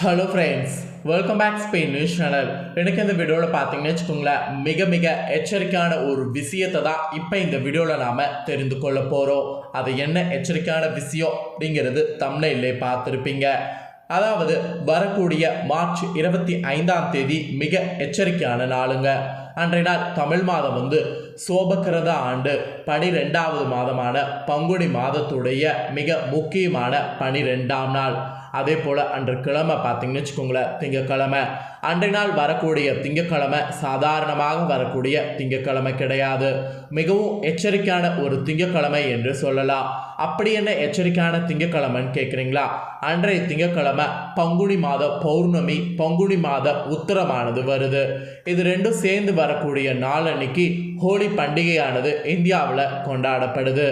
Hello friends welcome back Spain news channel எனக்கு இந்த வீடியோவில் பார்த்தீங்கன்னு வச்சுக்கோங்களேன் மிக மிக எச்சரிக்கையான ஒரு விஷயத்தை தான் இப்போ இந்த வீடியோவில் நாம் தெரிந்து கொள்ள போகிறோம் அது என்ன எச்சரிக்கையான விஷயம் அப்படிங்கிறது தமிழிலே பார்த்துருப்பீங்க. அதாவது வரக்கூடிய மார்ச் இருபத்தி ஐந்தாம் தேதி மிக எச்சரிக்கையான நாளுங்க. அன்றைய நாள் தமிழ் மாதம் வந்து சோபக்கிரத ஆண்டு பனிரெண்டாவது மாதமான பங்குனி மாதத்துடைய மிக முக்கியமான பனிரெண்டாம் நாள். அதே போல் அன்று கிழமை பார்த்தீங்கன்னு வச்சுக்கோங்களேன் திங்கக்கிழமை அன்றைய நாள் வரக்கூடிய திங்கக்கிழமை சாதாரணமாக வரக்கூடிய திங்கக்கிழமை கிடையாது. மிகவும் எச்சரிக்கையான ஒரு திங்கக்கிழமை என்று சொல்லலாம். அப்படி என்ன எச்சரிக்கையான திங்கக்கிழமைன்னு கேட்குறீங்களா? அன்றைய திங்கக்கிழமை பங்குனி மாத பௌர்ணமி பங்குனி மாத உத்தரமானது வருது. இது ரெண்டும் சேர்ந்து வரக்கூடிய நாள் அன்னைக்கு ஹோலி பண்டிகையானது இந்தியாவில் கொண்டாடப்படுது.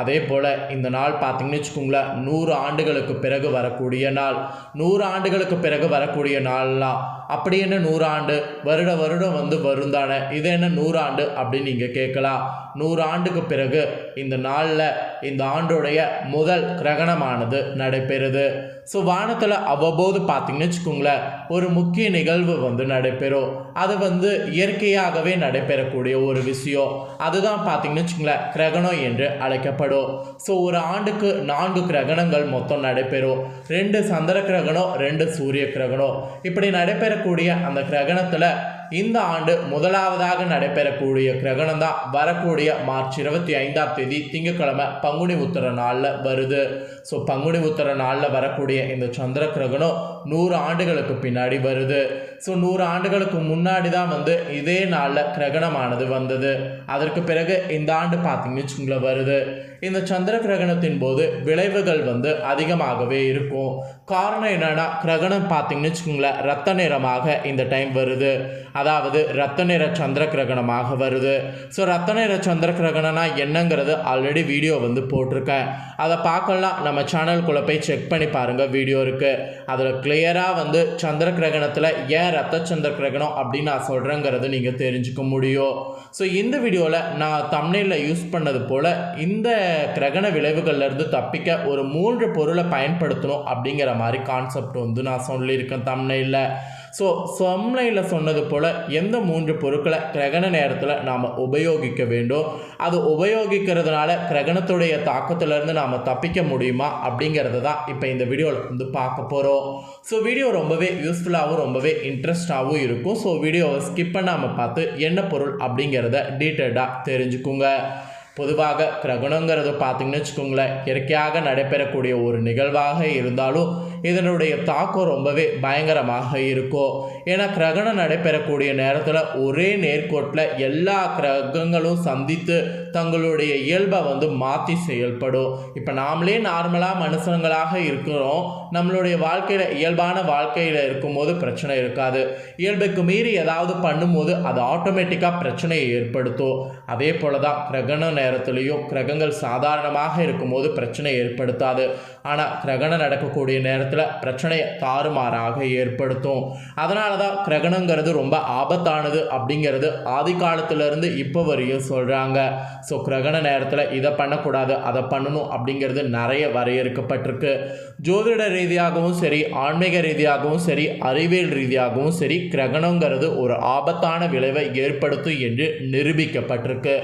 அதே போல் இந்த நாள் பார்த்தீங்கன்னு வச்சுக்கோங்களேன் நூறு ஆண்டுகளுக்கு பிறகு வரக்கூடிய நாள். நூறு ஆண்டுகளுக்கு பிறகு வரக்கூடிய நாள்லாம் அப்படி என்ன நூறாண்டு? வருட வருடம் வந்து வரும் தானே. இது என்ன நூறாண்டு அப்படின்னு நீங்கள் கேட்கலாம். நூறாண்டுக்கு பிறகு இந்த நாளில் இந்த ஆண்டுடைய முதல் கிரகணமானது நடைபெறுது. ஸோ வானத்தில் அவ்வப்போது பார்த்தீங்கன்னு வச்சுக்கோங்களேன் ஒரு முக்கிய நிகழ்வு வந்து நடைபெறும். அது வந்து இயற்கையாகவே நடைபெறக்கூடிய ஒரு விஷயம். அதுதான் பார்த்தீங்கன்னு வச்சுக்கோங்களேன் கிரகணம் என்று அழைக்கப்படும். ஸோ ஒரு ஆண்டுக்கு நான்கு கிரகணங்கள் மொத்தம் நடைபெறும். ரெண்டு சந்திர கிரகணம் ரெண்டு சூரிய கிரகணம். இப்படி நடைபெறக்கூடிய அந்த கிரகணத்தில் இந்த ஆண்டு முதலாவதாக நடைபெறக்கூடிய கிரகணம் தான் வரக்கூடிய மார்ச் இருபத்தி ஐந்தாம் தேதி திங்கட்கிழமை பங்குனி உத்தர நாளில் வருது. ஸோ பங்குனி உத்தர நாளில் வரக்கூடிய இந்த சந்திர கிரகணம் நூறு ஆண்டுகளுக்கு பின்னாடி வருது. ஸோ நூறு ஆண்டுகளுக்கு முன்னாடி தான் வந்து இதே நாளில் கிரகணமானது வந்தது. அதற்கு பிறகு இந்த ஆண்டு பார்த்தீங்கன்னு வச்சுங்களேன் வருது. இந்த சந்திர கிரகணத்தின் போது விளைவுகள் வந்து அதிகமாகவே இருக்கும். காரணம் என்னென்னா கிரகணம் பார்த்தீங்கன்னு வச்சுக்கோங்களேன் ரத்த நிறமாக இந்த டைம் வருது. அதாவது ரத்த நிற சந்திர கிரகணமாக வருது. ஸோ ரத்த நிற சந்திர கிரகணம்னா என்னங்கிறது ஆல்ரெடி வீடியோ வந்து போட்டிருக்கேன். அதை பார்க்கலாம். நம்ம சேனலுக்குள்ளே போய் செக் பண்ணி பாருங்கள் வீடியோ இருக்குது அதில் கிளியராக வந்து சந்திர கிரகணத்தில் ஏன் ரத்த சந்திர கிரகணம் அப்படின்னு நான் சொல்கிறேங்கிறத நீங்கள் தெரிஞ்சுக்க முடியும். ஸோ இந்த வீடியோவில் நான் தமிழில் யூஸ் பண்ணது போல் இந்த கிரகண விளைவுகள்லேருந்து தப்பிக்க ஒரு மூன்று பொருளை பயன்படுத்தணும் அப்படிங்கிற மாதிரி கான்செப்ட் வந்து நான் சொல்லியிருக்கேன் தமிழில் ஸோ சம்லைனில் சொன்னது போல் எந்த மூன்று பொருட்களை கிரகண நேரத்தில் நாம் உபயோகிக்க வேண்டும்? அது உபயோகிக்கிறதுனால கிரகணத்துடைய தாக்கத்திலேருந்து நாம் தப்பிக்க முடியுமா? அப்படிங்கிறத தான் இப்போ இந்த வீடியோவில் வந்து பார்க்க போகிறோம் ஸோ வீடியோ ரொம்பவே யூஸ்ஃபுல்லாகவும் ரொம்பவே இன்ட்ரெஸ்டாகவும் இருக்கும். ஸோ வீடியோவை ஸ்கிப் பண்ணாமல் பார்த்து என்ன பொருள் அப்படிங்கிறத டீட்டெயில்டாக தெரிஞ்சுக்குங்க. பொதுவாக கிரகணங்கிறது பார்த்தீங்கன்னு வச்சுக்கோங்களேன் இயற்கையாக நடைபெறக்கூடிய ஒரு நிகழ்வாக இருந்தாலும் இதனுடைய தாக்கம் ரொம்பவே பயங்கரமாக இருக்கும் ஏன்னா கிரகணம் நடைபெறக்கூடிய நேரத்தில் ஒரே நேர்கோட்டில் எல்லா கிரகங்களும் சந்தித்து தங்களுடைய இயல்பை வந்து மாற்றி செயல்படும். இப்போ நாமளே நார்மலாக மனுஷங்களாக இருக்கிறோம். நம்மளுடைய வாழ்க்கையில் இயல்பான வாழ்க்கையில் இருக்கும்போது பிரச்சனை இருக்காது. இயல்புக்கு மீறி ஏதாவது பண்ணும்போது அது ஆட்டோமேட்டிக்காக பிரச்சனையை ஏற்படுத்தும். அதே போல தான் கிரகண நேரத்துலேயும் கிரகங்கள் சாதாரணமாக இருக்கும்போது பிரச்சனை ஏற்படுத்தாது. ஆனால் கிரகணம் நடக்கக்கூடிய நேரத்தில் பிரச்சனையை தாறுமாறாக ஏற்படுத்தும். அதனால தான் கிரகணங்கிறது ரொம்ப ஆபத்தானது அப்படிங்கிறது ஆதி காலத்திலிருந்து இப்போ வரையும் சொல்கிறாங்க ஸோ கிரகண நேரத்தில் இதை பண்ணக்கூடாது அதை பண்ணணும் அப்படிங்கிறது நிறைய வரையறுக்கப்பட்டிருக்கு. ஜோதிட ரீதியாகவும் சரி ஆன்மீக ரீதியாகவும் சரி அறிவியல் ரீதியாகவும் சரி கிரகணங்கிறது ஒரு ஆபத்தான விளைவை ஏற்படுத்தும் என்று நிரூபிக்கப்பட்டிருக்கு.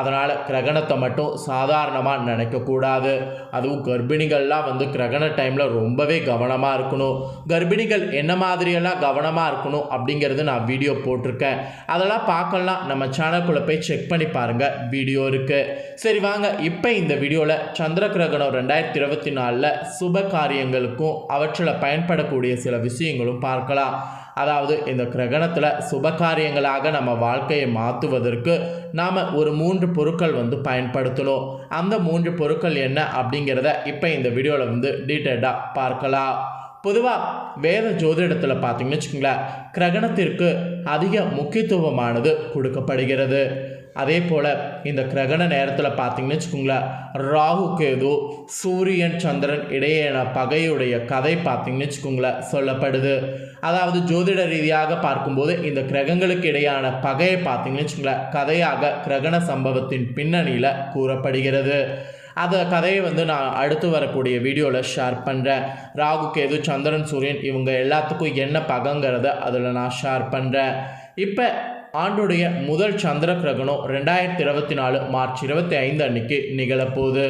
அதனால் கிரகணத்தை மட்டும் சாதாரணமாக நினைக்கக்கூடாது. அதுவும் கர்ப்பிணிகள்லாம் வந்து கிரகண டைமில் ரொம்பவே கவனமாக இருக்கணும். கர்ப்பிணிகள் என்ன மாதிரியெல்லாம் கவனமாக இருக்கணும் அப்படிங்கிறது நான் வீடியோ போட்டிருக்கேன். அதெல்லாம் பார்க்கலாம். நம்ம சேனல்குள்ளே போய் செக் பண்ணி பாருங்கள் வீடியோ இருக்குது சரி வாங்க. இப்போ இந்த வீடியோவில் சந்திர கிரகணம் ரெண்டாயிரத்தி இருபத்தி நாலில் சுப காரியங்களுக்கும் அவற்றில் பயன்படக்கூடிய சில விஷயங்களும் பார்க்கலாம். அதாவது இந்த கிரகணத்தில் சுபகாரியங்களாக நம்ம வாழ்க்கையை மாற்றுவதற்கு நாம் ஒரு மூன்று பொருட்கள் வந்து பயன்படுத்தணும். அந்த மூன்று பொருட்கள் என்ன அப்படிங்கிறத இப்போ இந்த வீடியோவில் வந்து டீட்டெயில்டாக பார்க்கலாம். பொதுவாக வேத ஜோதிடத்தில் பார்த்தீங்கன்னு வச்சுக்கோங்களேன் கிரகணத்திற்கு அதிக முக்கியத்துவமானது கொடுக்கப்படுகிறது. அதே போல் இந்த கிரகண நேரத்தில் பார்த்தீங்கன்னு வச்சுக்கோங்களேன் ராகு கேது சூரியன் சந்திரன் இடையேயான பகையுடைய கதை பார்த்தீங்கன்னு வச்சுக்கோங்களேன் சொல்லப்படுது. அதாவது ஜோதிட ரீதியாக பார்க்கும்போது இந்த கிரகங்களுக்கு இடையான பகையை பார்த்தீங்கன்னு வச்சுக்கோங்களேன் கதையாக கிரகண சம்பவத்தின் பின்னணியில் கூறப்படுகிறது. அந்த கதையை வந்து நான் அடுத்து வரக்கூடிய வீடியோவில் ஷேர் பண்ணுறேன் ராகு கேது சந்திரன் சூரியன் இவங்க எல்லாத்துக்கும் என்ன பகங்கிறத அதில் நான் ஷேர் பண்ணுறேன் இப்போ ஆண்டுடைய முதல் சந்திர கிரகணம் ரெண்டாயிரத்தி இருபத்தி நாலு மார்ச் இருபத்தி ஐந்து அன்னைக்கு நிகழப்போகுது.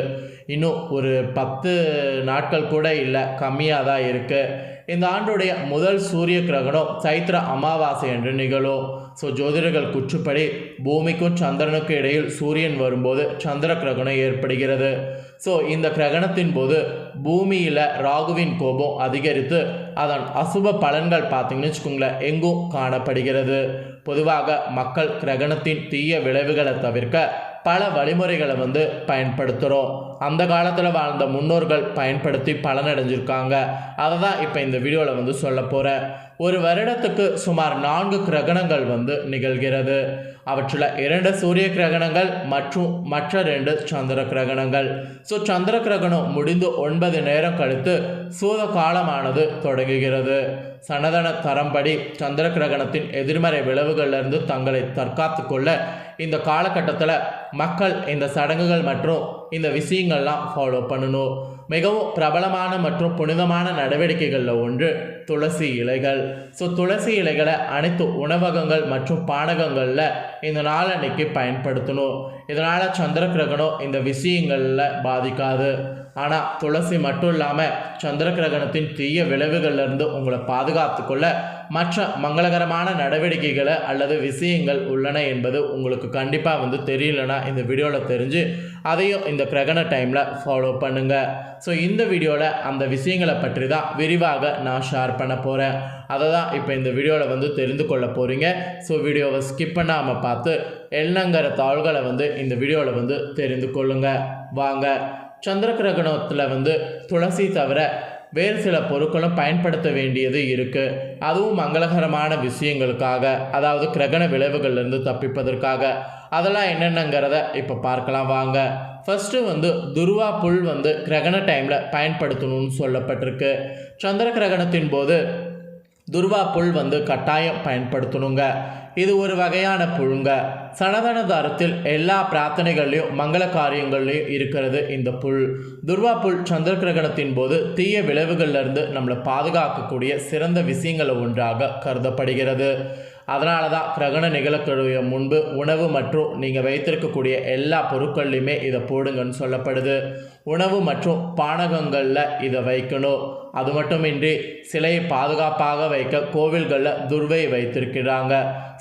இன்னும் ஒரு பத்து நாட்கள் கூட இல்லை கம்மியாக தான் இருக்குது இந்த ஆண்டுடைய முதல் சூரிய கிரகணம் சைத்திர அமாவாசை என்று நிகழும். ஸோ ஜோதிடர்கள் குற்றுப்படி பூமிக்கும் சந்திரனுக்கும் இடையில் சூரியன் வரும்போது சந்திர கிரகணம் ஏற்படுகிறது. ஸோ இந்த கிரகணத்தின் போது பூமியில் ராகுவின் கோபம் அதிகரித்து அதன் அசுப பலன்கள் பார்த்தீங்கன்னு வச்சுக்கோங்களேன் எங்கும் காணப்படுகிறது. பொதுவாக மக்கள் கிரகணத்தின் தீய விளைவுகளை தவிர்க்க பல வழிமுறைகளை வந்து பயன்படுத்துகிறோம் அந்த காலத்தில் வாழ்ந்த முன்னோர்கள் பயன்படுத்தி பலனடைஞ்சிருக்காங்க. அதை தான் இப்போ இந்த வீடியோவில் வந்து சொல்ல போகிறேன் ஒரு வருடத்துக்கு சுமார் நான்கு கிரகணங்கள் வந்து நிகழ்கிறது. அவற்றில் இரண்டு சூரிய கிரகணங்கள் மற்றும் மற்ற ரெண்டு சந்திர கிரகணங்கள். ஸோ சந்திர கிரகணம் முடிந்து ஒன்பது நேரம் கழித்து சூத காலமானது தொடங்குகிறது. சனதன தரம்படி சந்திர கிரகணத்தின் எதிர்மறை விளைவுகளிலிருந்து தங்களை தற்காத்து கொள்ள இந்த காலகட்டத்தில் மக்கள் இந்த சடங்குகள் மற்றும் இந்த விஷயங்கள்லாம் ஃபாலோ பண்ணணும். மிகவும் பிரபலமான மற்றும் புனிதமான நடவடிக்கைகளில் ஒன்று துளசி இலைகள். ஸோ துளசி இலைகளை அனைத்து உணவகங்கள் மற்றும் பானகங்களில் இந்த நாளன்னைக்கு பயன்படுத்தணும். இதனால் சந்திர கிரகணம் இந்த விஷயங்களில் பாதிக்காது. ஆனால் துளசி மட்டும் இல்லாமல் சந்திர கிரகணத்தின் தீய விளைவுகளிலிருந்து உங்களை பாதுகாத்து கொள்ள மற்ற மங்களகரமான நடவடிக்கைகளை அல்லது விஷயங்கள் உள்ளன என்பது உங்களுக்கு கண்டிப்பாக வந்து தெரியலனா இந்த வீடியோவில் தெரிஞ்சு அதையும் இந்த கிரகண டைமில் ஃபாலோ பண்ணுங்கள் ஸோ இந்த வீடியோவில் அந்த விஷயங்களை பற்றி தான் விரிவாக நான் ஷேர் பண்ண போகிறேன் அதை தான் இப்போ இந்த வீடியோவில் வந்து தெரிந்து கொள்ள போகிறீங்க ஸோ வீடியோவை ஸ்கிப் பண்ணாமல் பார்த்து என்னங்கிற தாள்களை வந்து இந்த வீடியோவில் வந்து தெரிந்து கொள்ளுங்கள் வாங்க. சந்திர கிரகணத்தில் வந்து துளசி தவிர வேறு சில பொருட்களும் பயன்படுத்த வேண்டியது இருக்குது அதுவும் மங்களகரமான விஷயங்களுக்காக அதாவது கிரகண விளைவுகள்லேருந்து தப்பிப்பதற்காக. அதெல்லாம் என்னென்னங்கிறத இப்போ பார்க்கலாம். வாங்க. ஃபஸ்ட்டு வந்து துருவா புல் வந்து கிரகண டைமில் பயன்படுத்தணும்னு சொல்லப்பட்டிருக்கு. சந்திர கிரகணத்தின் போது துர்வா புல் வந்து கட்டாயம் பயன்படுத்தணுங்க. இது ஒரு வகையான புழுங்க. சனதன தரத்தில் எல்லா பிரார்த்தனைகள்லையும் மங்கள காரியங்கள்லையும் இருக்கிறது இந்த புல். துர்வா புல் சந்திர கிரகணத்தின் போது தீய விளைவுகள்லேருந்து நம்மளை பாதுகாக்கக்கூடிய சிறந்த விஷயங்களை ஒன்றாக கருதப்படுகிறது. அதனால தான் கிரகண நிகழக்கூடிய முன்பு உணவு மற்றும் நீங்கள் வைத்திருக்கக்கூடிய எல்லா பொருட்கள்லையுமே இதை போடுங்கன்னு சொல்லப்படுது. உணவு மற்றும் பானகங்களில் இதை வைக்கணும். அது மட்டுமின்றி சிலையை பாதுகாப்பாக வைக்க கோவில்களில் துர்வை வைத்திருக்கிறாங்க.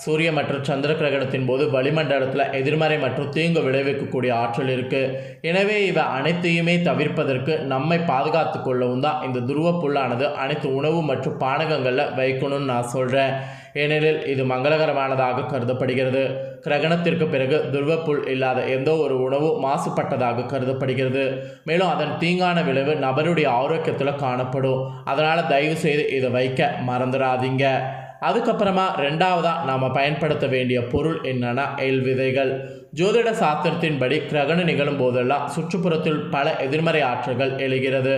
சூரிய மற்றும் சந்திர கிரகணத்தின் போது வளிமண்டலத்தில் எதிர்மறை மற்றும் தீங்கு விளைவிக்கக்கூடிய ஆற்றல் இருக்குது எனவே இவை அனைத்தையுமே தவிர்ப்பதற்கு நம்மை பாதுகாத்து கொள்ளவும் தான் இந்த துருவ புல்லானது அனைத்து உணவு மற்றும் பானகங்களில் வைக்கணும்னு நான் சொல்கிறேன் ஏனெனில் இது மங்களகரமானதாக கருதப்படுகிறது. கிரகணத்திற்கு பிறகு துருவப்புல் இல்லாத எந்த ஒரு உணவும் மாசுபட்டதாக கருதப்படுகிறது. மேலும் அதன் தீங்கான விளைவு நபருடைய ஆரோக்கியத்தில் காணப்படும். அதனால் தயவு செய்து இதை வைக்க மறந்துடாதீங்க. அதுக்கப்புறமா ரெண்டாவதாக நாம் பயன்படுத்த வேண்டிய பொருள் என்னென்னா எல் விதைகள். ஜோதிட சாஸ்திரத்தின்படி கிரகணம் நிகழும் போதெல்லாம் சுற்றுப்புறத்தில் பல எதிர்மறை ஆற்றல்கள் எழுகிறது.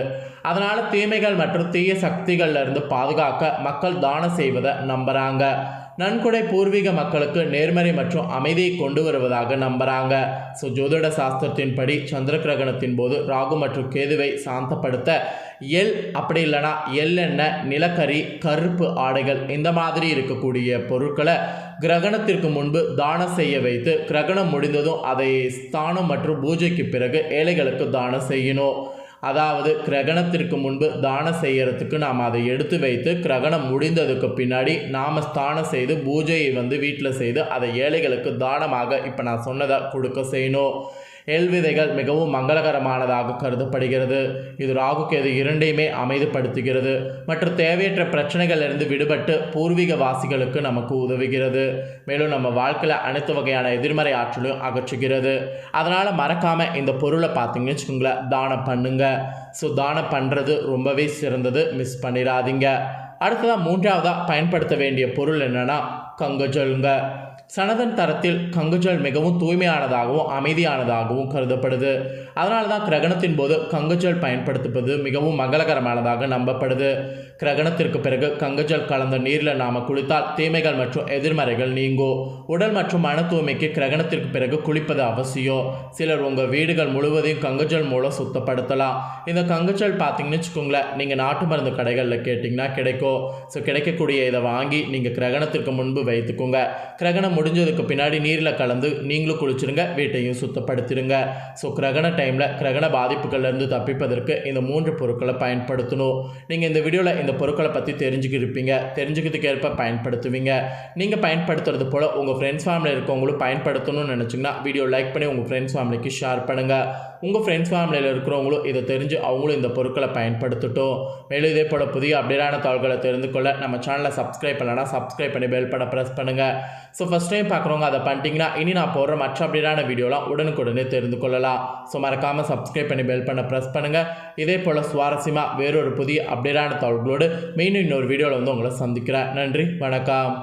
அதனால் தீமைகள் மற்றும் தீய சக்திகள்லிருந்து பாதுகாக்க மக்கள் தானம் செய்வதை நம்புகிறாங்க நன்கொடை பூர்வீக மக்களுக்கு நேர்மறை மற்றும் அமைதியை கொண்டு வருவதாக நம்புகிறாங்க ஸோ ஜோதிட சாஸ்திரத்தின்படி சந்திர கிரகணத்தின் போது ராகு மற்றும் கேதுவை சாந்தப்படுத்த எல் அப்படி இல்லைனா எள்ளெண்ணெய் நிலக்கரி கருப்பு ஆடைகள் இந்த மாதிரி இருக்கக்கூடிய பொருட்களை கிரகணத்திற்கு முன்பு தானம் செய்ய வைத்து கிரகணம் முடிந்ததும் அதை ஸ்தானம் மற்றும் பூஜைக்கு பிறகு ஏழைகளுக்கு தானம் செய்யணும். அதாவது கிரகணத்திற்கு முன்பு தானம் செய்யறதுக்கு நாம் அதை எடுத்து வைத்து கிரகணம் முடிந்ததுக்கு பின்னாடி நாம் ஸ்தானம் செய்து பூஜையை வந்து வீட்டில் செய்து அதை ஏழைகளுக்கு தானமாக இப்போ நான் சொன்னதை கொடுக்க செய்யணும். எல் விதைகள் மிகவும் மங்களகரமானதாக கருதப்படுகிறது. இது ராகுக்கு எது இரண்டையுமே அமைதிப்படுத்துகிறது. மற்றும் தேவையற்ற பிரச்சனைகளிலிருந்து விடுபட்டு பூர்வீக வாசிகளுக்கு நமக்கு உதவுகிறது. மேலும் நம்ம வாழ்க்கையில் அனைத்து வகையான எதிர்மறை ஆற்றலையும் அகற்றுகிறது. அதனால் மறக்காமல் இந்த பொருளை பார்த்தீங்கன்னு வச்சுக்கோங்களேன் தானம் பண்ணுங்க. ஸோ தானம் பண்ணுறது ரொம்பவே சிறந்தது. மிஸ் பண்ணிடாதீங்க. அடுத்ததாக மூன்றாவதாக பயன்படுத்த வேண்டிய பொருள் என்னென்னா கங்கஜலுங்க சனதன் தரத்தில் கங்குஜல் மிகவும் தூய்மையானதாகவும் அமைதியானதாகவும் கருதப்படுது. அதனால தான் கிரகணத்தின் போது கங்குஜல் பயன்படுத்துவது மிகவும் மங்களகரமானதாக நம்பப்படுது. கிரகணத்திற்கு பிறகு கங்குஜல் கலந்த நீரில் நாம் குளித்தால் தீமைகள் மற்றும் எதிர்மறைகள் நீங்கும் உடல் மற்றும் மன தூய்மைக்கு கிரகணத்திற்கு பிறகு குளிப்பது அவசியம். சிலர் உங்கள் வீடுகள் முழுவதையும் கங்குஜல் மூலம் சுத்தப்படுத்தலாம். இந்த கங்குஜல் பார்த்தீங்கன்னு வச்சுக்கோங்களேன் நீங்கள் நாட்டு மருந்து கடைகளில் கேட்டிங்கன்னா கிடைக்கும். ஸோ கிடைக்கக்கூடிய இதை வாங்கி நீங்கள் கிரகணத்திற்கு முன்பு வைத்துக்கோங்க. கிரகணம் முடிஞ்சதுக்கு பின்னாடி நீரில் கலந்து நீங்களும் குளிச்சிருங்க வீட்டையும் சுத்தப்படுத்திடுங்க ஸோ கிரகண டைமில் கிரகண பாதிப்புகள்லேருந்து தப்பிப்பதற்கு இந்த மூன்று பொருட்களை பயன்படுத்தணும். நீங்கள் இந்த வீடியோவில் இந்த பொருட்களை பற்றி தெரிஞ்சுக்கிருப்பீங்க. தெரிஞ்சுக்கிறதுக்கு ஏற்ப பயன்படுத்துவீங்க. நீங்கள் பயன்படுத்துறது போல் உங்கள் ஃப்ரெண்ட்ஸ் ஃபேமிலியில் இருக்கவங்களும் பயன்படுத்தணும்னு நினச்சிங்கன்னா வீடியோ லைக் பண்ணி உங்கள் ஃப்ரெண்ட்ஸ் ஃபேமிலிக்கு ஷேர் பண்ணுங்கள் உங்கள் ஃப்ரெண்ட்ஸ் ஃபேமிலியில் இருக்கிறவங்களும் இதை தெரிஞ்சு அவங்களும் இந்த பொருட்களை பயன்படுத்தட்டும். மேலும் இதே போல் புதிய அப்டேட்டான தகவல்களை தெரிந்து கொள்ள நம்ம சேனலை சப்ஸ்கிரைப் பண்ணலாம் சப்ஸ்கிரைப் பண்ணி பெல் பண்ண ப்ரெஸ் பண்ணுங்கள் ஸோ ஃபஸ்ட் டைம் பார்க்குறவங்க அதை பண்ணிட்டீங்கன்னா இனி நான் போடுற மற்ற அப்படியான வீடியோலாம் உடனுக்குடனே தெரிந்து கொள்ளலாம். ஸோ மறக்காமல் சப்ஸ்கிரைப் பண்ணி பெல் பண்ண ப்ரெஸ் பண்ணுங்கள் இதே போல் சுவாரஸ்யமாக வேறொரு புதிய அப்டேட்டான தகவல்களோடு மீண்டும் இன்னொரு வீடியோவில் வந்து உங்களை சந்திக்கிறேன். நன்றி வணக்கம்.